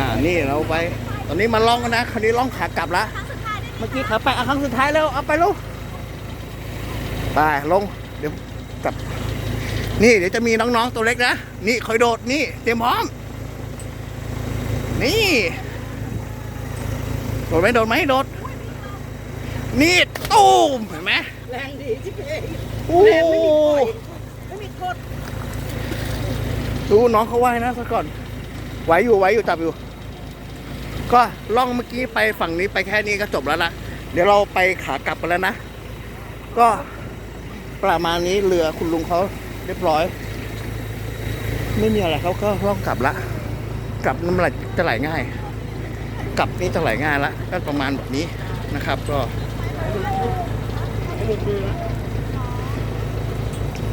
อ่านี่เราไป ตอนนี้มาล่องกันนะคราวนี้ล่องขากลับละเมื่อกี้ขาไปเอาครั้งสุดท้ายแล้วเอาไปลูกไปลงเดี๋ยวกลับ นี่เดี๋ยวจะมีน้องๆตัวเล็กนะนี่คอยโดดนี่เตรียมพร้อม นี่ โดดไหมโดดไหมโดด นี่ตูมเห็นไหมแรงดีที่เพลงโอ้แรงไม่มีปล่อยไม่มีกดดูน้องเขาว่ายนะซะก่อนไหวอยู่ไหวอยู่จับอยู่ ก็ล่องเมื่อกี้ไปฝั่งนี้ไปแค่นี้ก็จบแล้วละเดี๋ยวเราไปขากลับกันแล้วนะ ก็ประมาณนี้เรือคุณลุงเขาเรียบร้อย ไม่มีอะไรเขาก็ล่องกลับละกลับน้ำไหลจะไหลง่าย กลับนี่จะไหลง่ายละก็ประมาณแบบนี้นะครับ ก็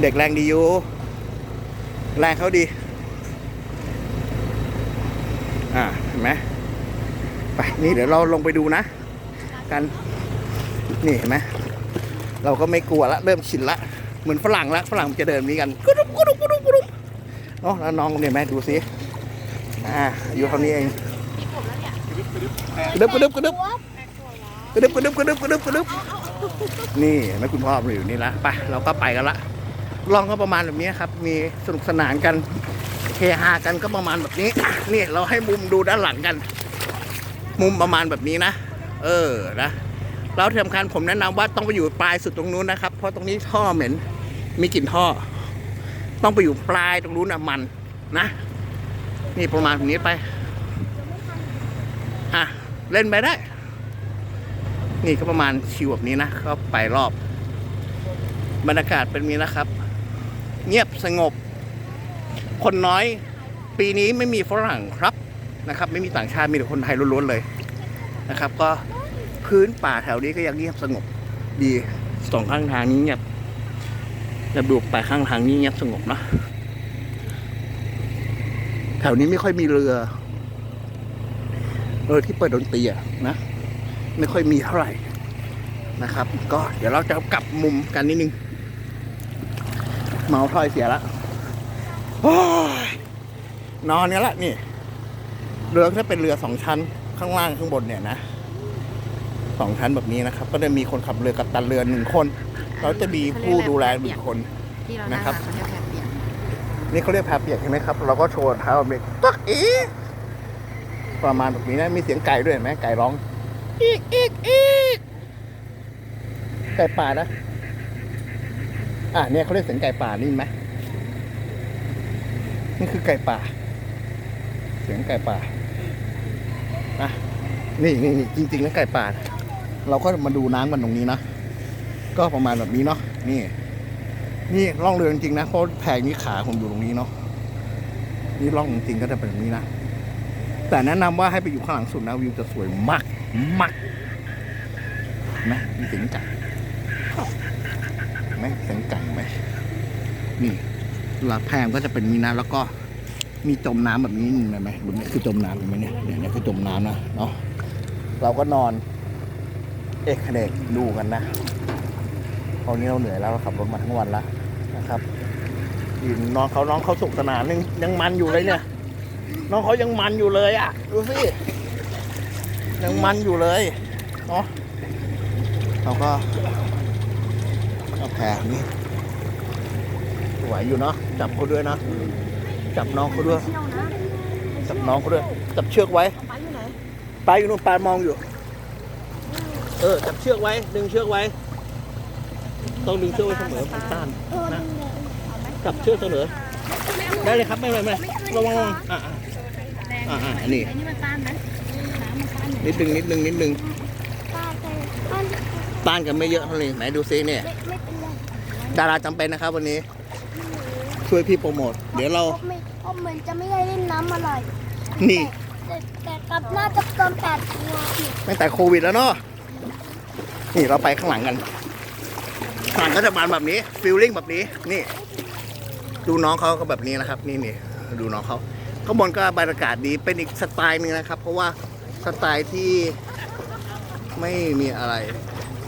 เด็กแรงดีอยู่ แรงเขาดี อ่าเห็นไหม ไปนี่เดี๋ยวเราลงไปดูนะ กันนี่เห็นไหมเราก็ไม่กลัวละเริ่มชินละเหมือนฝรั่งละฝรั่งจะเดินนี้กันกุดุบกุดุบกุดุบกุดุบเนาะแล้วน้องเนี่ยแม่ดูสิอ่าอยู่เท่านี้เองกระดึบกระดึบกระดึบกระดึบกระดึบกระดึบกระดึบกระดึบนี่เห็นไหมคุณพ่อมาอยู่นี่ละไปเราก็ไปกันละลองก็ประมาณแบบนี้ครับ มีสนุกสนานกันเฮฮากันก็ประมาณแบบนี้นี่เราให้มุมดูด้านหลังกัน มุมประมาณแบบนี้นะ เออนะแล้วที่สำคัญผมแนะนำว่าต้องไปอยู่ปลายสุดตรงนู้นนะครับ เพราะตรงนี้ท่อเหม็นมีกลิ่นท่อ ต้องไปอยู่ปลายตรงนู้นนะมันนะ นี่ประมาณแบบนี้ไป อะ เล่นไปได้ นี่ก็ประมาณชิวแบบนี้นะก็ไปรอบ บรรยากาศเป็นนี้นะครับ เงียบสงบ คนน้อย ปีนี้ไม่มีฝรั่งครับ นะครับ ไม่มีต่างชาติมีแต่คนไทยล้วนๆเลยนะครับ ก็พื้นป่าแถวนี้ก็ยังเงียบสงบดีสองข้างทางนี้เงียบจะดูไปข้างทางนี้เงียบสงบนะแถวนี้ไม่ค่อยมีเรือเออที่เปิดดนตรีอะนะไม่ค่อยมีเท่าไหร่นะครับ ก็เดี๋ยวเราจะกลับมุมกันนิดนึง เมาถ้อยเสียละโอ้ยนอนกันละนี่ เรือถ้าเป็นเรือสองชั้นข้างล่างข้างบนเนี่ยนะสองชั้นแบบนี้นะครับ ก็จะมีคนขับเรือกับตันเรือหนึ่งคนแล้วจะมีผู้ดูแลหนึ่งคนที่เรานะครับเขาเรียกแบบเปียกนี่เขาเรียกแพเปียกใช่ไหมครับ เราก็โชว์เท้าแบบนี้ตักอีประมาณแบบนี้นะมีเสียงไก่ด้วยเห็นไหมไก่ร้อง อีกอีกอีกไก่ป่านะอะเนี่ยเขาเรียกเสียงไก่ป่านี่เห็นไหมนี่คือไก่ป่า เสียงไก่ป่าอะ นี่นี่จริงๆแล้วไก่ป่า เราก็มาดูน้ำกันตรงนี้นะ ก็ประมาณแบบนี้เนาะนี่ นี่ล่องเรือจริงๆนะเพราะแพงนี้ขาผมอยู่ตรงนี้เนาะนี่ล่องจริงๆก็จะเป็นแบบนี้นะแต่แนะนำว่าให้ไปอยู่ข้างหลังสุดนะวิวจะสวยมากมากนไหมมีเสียงไก่เห็นไหมเสียงไก่ไหมนี่หลักแพงก็จะเป็นนี้นะแล้วก็มีจมน้ำแบบนี้เห็นไหมแบบนี้คือจมน้ำเห็นไหมเนี่ยเนี่ยเนี่ยคือจมน้ำนะเนาะ เราก็นอน เอกเดกดูกันนะตอนนี้เราเหนื่อยแล้วเราขับรถมาทั้งวันแล้วนะครับยืนน้องเขาน้องเขาสุขสนานยังยังมันอยู่เลยเนี่ย น้องเขายังมันอยู่เลยอะดูสิยังมันอยู่เลยเนาะเราก็เอาแผงนี่ไหวอยู่เนาะจับเขาด้วยนะจับน้องเขาด้วยจับน้องเขาด้วยจับเชือกไว้ ลาอยู่นู่นปลามองอยู่ เออจับเชือกไว้ ดึงเชือกไว้ ต้องดึงเชือกไว้เสมอมันต้านนะจับเชือกเสมอได้เลยครับไม่เป็นไรไม่เป็นไรระวังระวังอะอะอะอะอันนี้ไอ้นี่มันต้านไหมน้ำมันต้านไหมนิดนึงนิดนึงนิดนึงต้านกันไม่เยอะเท่านี้ไหนดูซิเนี่ยดาราจำเป็นนะครับวันนี้ ช่วยพี่โปรโมท เดี๋ยวเราไม่เพราะเหมือนจะไม่ได้เล่นน้ำอะไรนี่ แต่แต่กลับน่าจะตอนแปดโมงอีกตั้งแต่โควิดแล้วเนาะนี่เราไปข้างหลังกันข้างหลังก็จะมาแบบนี้ฟิลลิ่งแบบนี้นี่ ดูน้องเขาก็แบบนี้นะครับ นี่นี่ดูน้องเขาข้างบนก็บรรยากาศดีเป็นอีกสไตล์หนึงนะครับ เพราะว่าสไตล์ที่ไม่มีอะไร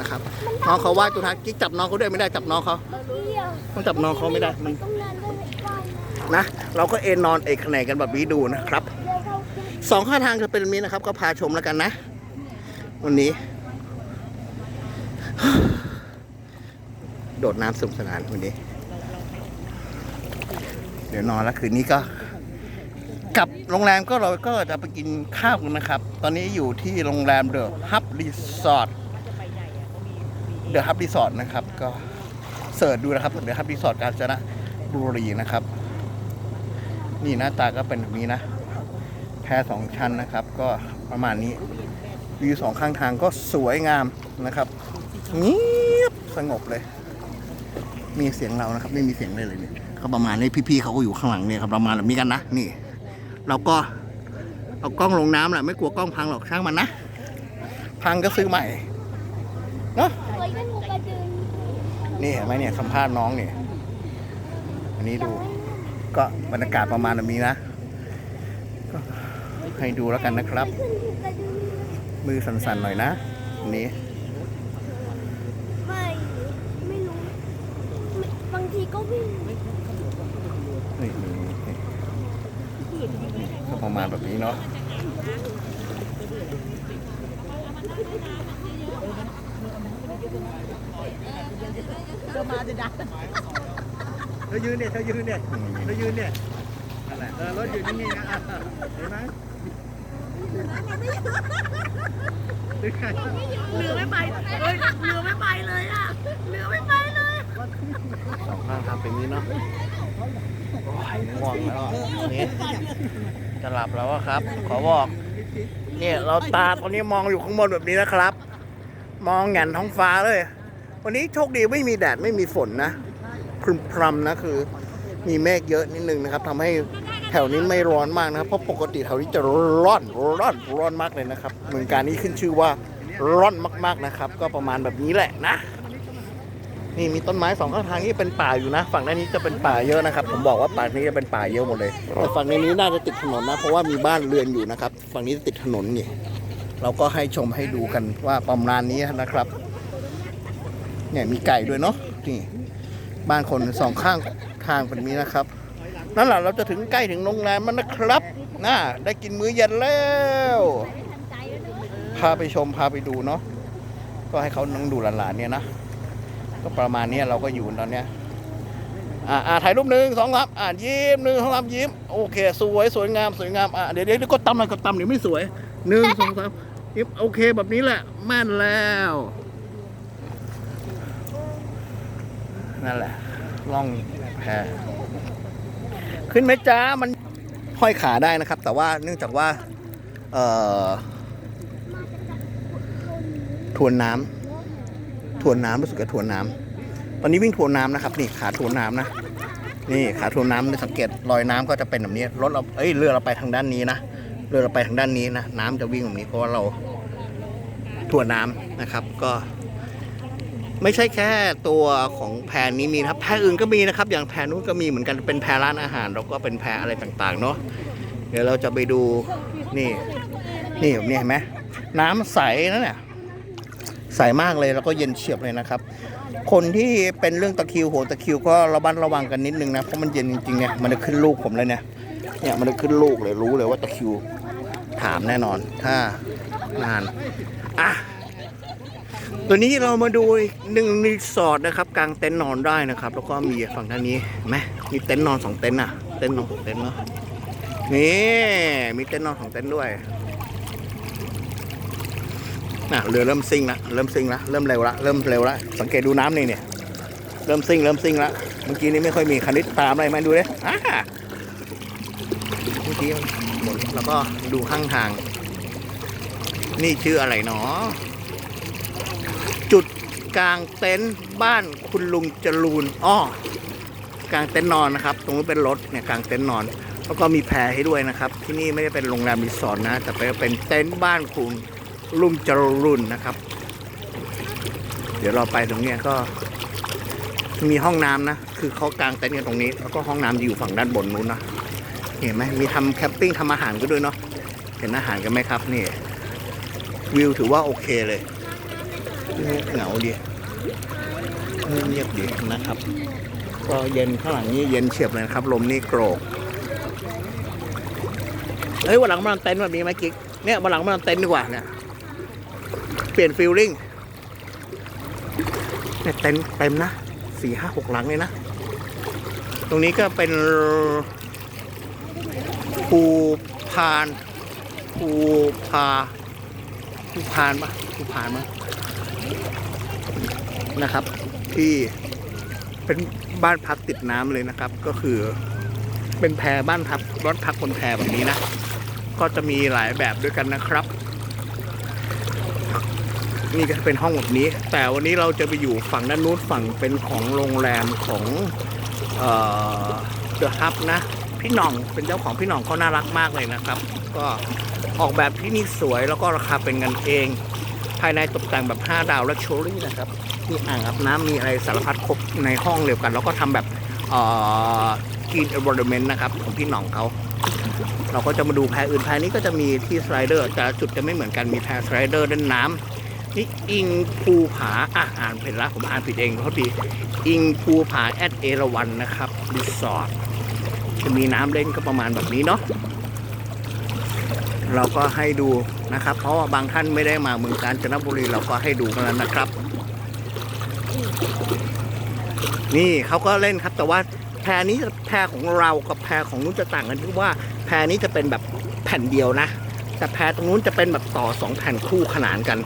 นะครับน้องเขาว่าดตัวทักกิ๊กจับน้องเขาด้วยไม่ได้จับน้องเขาเที่ยวต้องจับน้องเขาไม่ได้มันต้องนานด้วยไม่ได้นะ เราก็เอนนอนเอกแขนงกันแบบนี้ดูนะครับ สองข้างทางจะเป็นแบบนี้นะครับ ก็พาชมแล้วกันนะ วันนี้ โดดน้ำสนุกสนานวันนี้ เดี๋ยวนอนแล้วคืนนี้ก็กลับโรงแรมก็เราก็จะไปกินข้าวกันนะครับ ตอนนี้อยู่ที่โรงแรมเดอะฮับรีสอร์ทเดอะฮับรีสอร์ทนะครับ ก็เสิร์ชดูนะครับเดอะฮับรีสอร์ทกาญจนบุรีนะครับ นี่หน้าตาก็เป็นแบบนี้นะ สองชั้นนะครับ ก็ประมาณนี้วิวสองข้างทางก็สวยงามนะครับเงียบสงบเลย มีเสียงเรานะครับ ไม่มีเสียงเลยเลยเนี่ยเขาประมาณนี้พี่ๆเขาก็อยู่ข้างหลังเนี่ยครับประมาณแบบนี้กันนะนี่ เราก็เอากล้องลงน้ำแหละไม่กลัวกล้องพังหรอกช่างมันนะพังก็ซื้อใหม่เนาะนี่เห็นไหมเนี่ยสัมภาษณ์น้องเนี่ยอันนี้ดูก็บรรยากาศประมาณแบบนี้นะก็ ให้ดูแล้วกันนะครับ มือสั่นๆหน่อยนะนนี้ไม่ไม่รู้บางทีก็วิ่งนี่ก็ประมาณแบบนี้เนาะเดินมาจะดัเธอยืนเนี่ยเธอยืนเนี่ยเธอยืนเนี่ยนั่นแหละเออรถอยู่นิ่นะเห็นไหม หรือไงเรือไม่ไปเฮ้ยเรือไม่ไปเลยอะเรือไม่ไปเลยสองข้างทำเป็นนี้เนาะโอ้ยง่วงแล้วอะนี่จะหลับแล้วอะครับ ขอบอกเนี่ยเราตาตอนนี้มองอยู่ข้างบนแบบนี้นะครับ มองแหงนท้องฟ้าเลย วันนี้โชคดีไม่มีแดดไม่มีฝนนะพรึมพรำนะคือ มีเมฆเยอะนิดนึงนะครับทำให้ แถวนี้ไม่ร้อนมากนะครับ เพราะปกติแถวนี้จะร้อนร้อนร้อนมากเลยนะครับเมืองการนี้ขึ้นชื่อว่าร้อนมากๆนะครับ ก็ประมาณแบบนี้แหละนะ นี่มีต้นไม้สองข้างทางนี่เป็นป่าอยู่นะ ฝั่งด้านนี้จะเป็นป่าเยอะนะครับ ผมบอกว่าป่านี้จะเป็นป่าเยอะหมดเลย แต่ฝั่งในนี้น่าจะติดถนนนะ เพราะว่ามีบ้านเรือนอยู่นะครับ ฝั่งนี้จะติดถนนนี่เราก็ให้ชมให้ดูกันว่าประมาณนี้นะครับ เนี่ยมีไก่ด้วยเนาะนี่บ้านคนสองข้างทางเป็นแบบนี้นะครับ นั่นแหละเราจะถึงใกล้ถึงโรงแรมมันนะครับน่าได้กินมื้อเย็นแล้วพาไปชมพาไปดูเนาะก็ให้เขานั่งดูหลานๆเนี่ยนะก็ประมาณนี้เราก็อยู่ตอนเนี้ยอ่าถ่ายรูปหนึ่งสองสามอ่ายิ้มหนึ่งสองสามยิ้มโอเค สวยสวยงามสวยงามอ่าเดี๋ยวเดี๋ยวกดตำหน่อยกดตำเดี๋ยวไม่สวยหนึ่งสองสามยิ้มโอเคแบบนี้แหละแม่นแล้วนั่นแหละล่องแพ ขึ้นไหมจ้ามันห้อยขาได้นะครับ แต่ว่าเนื่องจากว่าเอ่อทวนน้ำทวนน้ำรู้สึกจะทวนน้ำตอนนี้วิ่งทวนน้ำนะครับนี่ขาทวนน้ำนะนี่ขาทวนน้ำในสังเกตรอยน้ำก็จะเป็นแบบนี้รถเราเอ้ยเรือเราไปทางด้านนี้นะเรือเราไปทางด้านนี้นะน้ำจะวิ่งแบบนี้เพราะว่าเราทวนน้ำนะครับ ก็ ไม่ใช่แค่ตัวของแพรนี้มีนะครับแพรอื่นก็มีนะครับ อย่างแพรนู้นก็มีเหมือนกันเป็นแพรร้านอาหาร แล้วก็เป็นแพรอะไรต่างๆเนาะเดี๋ยวเราจะไปดูนี่นี่แบบนี้เห็นไหมน้ำใสนะเนี่ยใสมากเลยแล้วก็เย็นเฉียบเลยนะครับ คนที่เป็นเรื่องตะคิวโหตะคิวก็ระมัดระวังกันนิดนึงนะเพราะมันเย็นจริงๆเนี่ยมันจะขึ้นลูกผมเลยเนี่ยเนี่ยมันจะขึ้นลูกเลยรู้เลยว่าตะคิวถามแน่นอน ถ้านานอะ ตัวนี้เรามาดูอีกหนึ่งรีสอร์ทนะครับกลางเต็นท์นอนได้นะครับ แล้วก็มีฝั่งด้านนี้ไหมมีเต็นท์นอนสองเต็นท์อะเต็นท์นอนสองเต็นท์เนาะนี่มีเต็นท์นอนสองเต็นท์ด้วยน่ะเรือเริ่มซิ่งละเริ่มซิ่งละเริ่มเร็วละเริ่มเร็วละสังเกตดูน้ำนี่เนี่ยเริ่มซิ่งเริ่มซิ่งละเมื่อกี้นี้ไม่ค่อยมีคันนี้ตามอะไรมาดูเลยอ่าเมื่อกี้มันหมุนแล้วก็ดูข้างทาง นี่ชื่ออะไรเนาะ จุดกลางเต็นท์บ้านคุณลุงจรูนอ้อกลางเต็นท์นอนนะครับ ตรงนี้เป็นรถเนี่ยกลางเต็นท์นอน แล้วก็มีแพรให้ด้วยนะครับ ที่นี่ไม่ได้เป็นโรงแรมรีสอร์ทนะ แต่เป็นเต็นท์บ้านคุณลุงจรุนนะครับ เดี๋ยวเราไปตรงเนี้ยก็มีห้องน้ำนะ คือเขากางเต็นท์กันตรงนี้ แล้วก็ห้องน้ำจะอยู่ฝั่งด้านบนนู้นนะ เห็นไหมมีทำแคมปิ้งทำอาหารก็ด้วยเนาะ เห็นอาหารกันไหมครับนี่ วิวถือว่าโอเคเลย เหงาดีเงียบดีนะครับ ก็เย็นข้างหลังนี้เย็นเฉียบเลยครับ ลมนี่โกรกเฮ้ยวันหลังมานอนเต็นท์แบบนี้ไหมกิ๊กเนี่ยวันหลังมานอนเต็นท์ดีกว่าเนี่ยเปลี่ยนฟิลลิ่งเนี่ยเต็นท์เต็มนะสี่ห้าหกหลังเลยนะ ตรงนี้ก็เป็นภูพานภูพาภูพานปะภูพานปะ นะครับ ที่เป็นบ้านพักติดน้ำเลยนะครับ ก็คือ เป็นแพบ้านพักรถพักบนแพแบบนี้นะ ก็จะมีหลายแบบด้วยกันนะครับ นี่ก็เป็นห้องแบบนี้ แต่วันนี้เราจะไปอยู่ฝั่งด้านนู้นฝั่งเป็นของโรงแรมของเอ่อเดอะฮับนะพี่หน่องเป็นเจ้าของพี่หน่องเขาน่ารักมากเลยนะครับ ก็ออกแบบที่นี่สวยแล้วก็ราคาเป็นกันเอง ภายในตกแต่งแบบ 5 ดาวและโชรี่นะครับ มีอ่างอาบน้ำมีอะไรสารพัดครบในห้องเดียวกัน แล้วก็ทำแบบเอ่อ Green Environment นะครับ ของพี่หน่องเขาเราก็จะมาดูแพอื่นแพนี้ก็จะมีที่สไลเดอร์แต่จุดจะไม่เหมือนกันมีแพสไลเดอร์ด้านน้ำนี่อิงภูผาอะอ่านผิดละผมอ่านผิดเองเขาดีอิงภูผาแอดเอราวันนะครับรีสอร์ทจะมีน้ำเล่นก็ประมาณแบบนี้เนาะ เราก็ให้ดูนะครับ เพราะว่าบางท่านไม่ได้มาเมืองกาญจนบุรีเราก็ให้ดูกันแล้วนะครับ นี่เขาก็เล่นครับแต่ว่าแพรนี้แพรของเรากับแพรของนู้นจะต่างกันที่ว่าแพรนี้จะเป็นแบบแผ่นเดียวนะ แต่แพรตรงนู้นจะเป็นแบบต่อสองแผ่นคู่ขนานกัน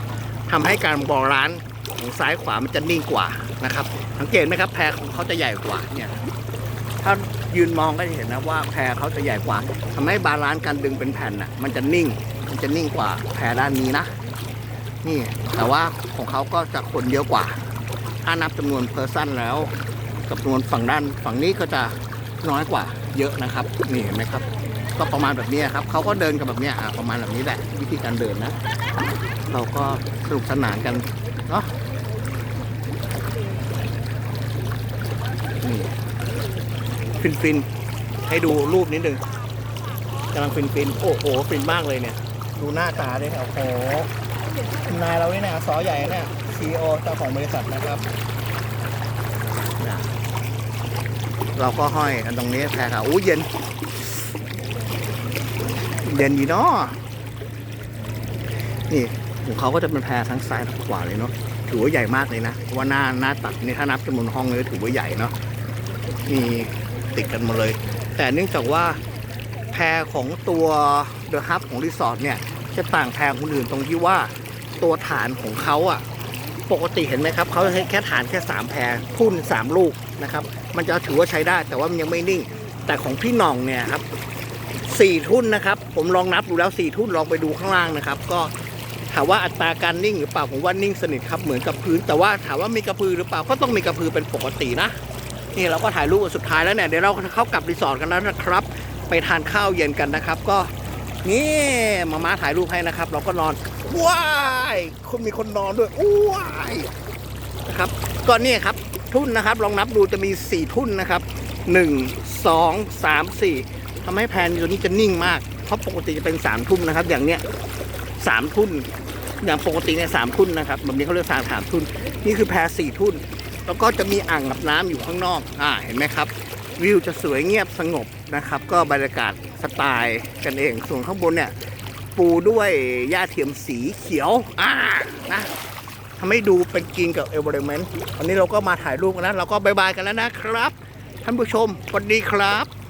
ทำให้การบอลร้านของซ้ายขวามันจะนิ่งกว่านะครับ สังเกตไหมครับแพรของเขาจะใหญ่กว่าเนี่ย ถ้ายืนมองก็จะเห็นนะว่าแพเขาจะใหญ่กว่าทำให้บาลานซ์การดึงเป็นแผ่นน่ะ มันจะนิ่ง มันจะนิ่งกว่าแพด้านนี้นะ นี่ แต่ว่าของเขาก็จะคนเยอะกว่า ถ้านับจำนวนเพอร์ซันแล้วจำนวนฝั่งด้านฝั่งนี้ก็จะน้อยกว่าเยอะนะครับ นี่เห็นไหมครับ ก็ประมาณแบบนี้ครับ เขาก็เดินกันแบบนี้อะประมาณแบบนี้แหละวิธีการเดินนะ เราก็สนุกสนานกันเนาะนี่ ฟินฟินให้ดูรูปนิดนึงกำลังฟินฟินโอ้โหฟินมากเลยเนี่ย ดูหน้าตาด้วยโอ้โหนายเราเนี่ยนะสอใหญ่เนี่ยซีโอเจ้าของบริษัทนะครับเราก็ห้อยกันตรงนี้แพรค่ะอู้เย็นเด่นดีเนาะนี่ของเขาก็จะเป็นแพรทั้งซ้ายทั้งขวาเลยเนาะถือว่าใหญ่มากเลยนะเพราะว่าหน้าหน้าตัดนี่ถ้านับจำนวนห้องเลยถือว่าใหญ่เนาะมี ติดกันหมาเลย แต่เนื่องจากว่าแพรของตัวเดอะฮับของรีสอร์ทเนี่ยจะต่างแพรคนอื่นตรงที่ว่าตัวฐานของเขาอะปกติเห็นไหมครับเขาให้แค่ฐานแค่สามแพรทุ่นสามลูกนะครับ มันจะถือว่าใช้ได้แต่ว่ามันยังไม่นิ่ง แต่ของพี่หน่องเนี่ยครับสี่ทุ่นนะครับ ผมลองนับดูแล้วสี่ทุ่นลองไปดูข้างล่างนะครับ ก็ถามว่าอัตราการนิ่งหรือเปล่าผมว่านิ่งสนิทครับเหมือนกับพื้น แต่ว่าถามว่ามีกระพือหรือเปล่าก็ต้องมีกระพือเป็นปกตินะ นี่เราก็ถ่ายรูปสุดท้ายแล้วเนี่ยเดี๋ยวเราเข้ากลับรีสอร์ทกันแล้วนะครับ ไปทานข้าวเย็นกันนะครับ ก็นี่มาม่าถ่ายรูปให้นะครับ เราก็นอนว้ายคนมีคนนอนด้วยว้ายนะครับก็เนี่ยครับทุ่นนะครับ ลองนับดูจะมีสี่ทุ่นนะครับหนึ่งสองสามสี่ทำให้แพนตัวนี้จะนิ่งมาก เพราะปกติจะเป็นสามทุ่มนะครับ อย่างเนี้ยสามทุ่นอย่างปกติเนี่ยสามทุ่นนะครับแบบนี้เขาเรียกสามสามทุ่นนี่คือแพรสี่ทุ่น แล้วก็จะมีอ่างอับน้ำอยู่ข้างนอก อ่า เห็นไหมครับ วิวจะสวยเงียบสงบนะครับ ก็บรรยากาศสไตล์กันเอง ส่วนข้างบนเนี่ย ปูด้วยหญ้าเทียมสีเขียว อ่า นะทำให้ดูเป็นกินกับเอเวอร์เมนต์วันนี้เราก็มาถ่ายรูปกันแล้ว เราก็บายบายกันแล้วนะครับ ท่านผู้ชมสวัสดีครับ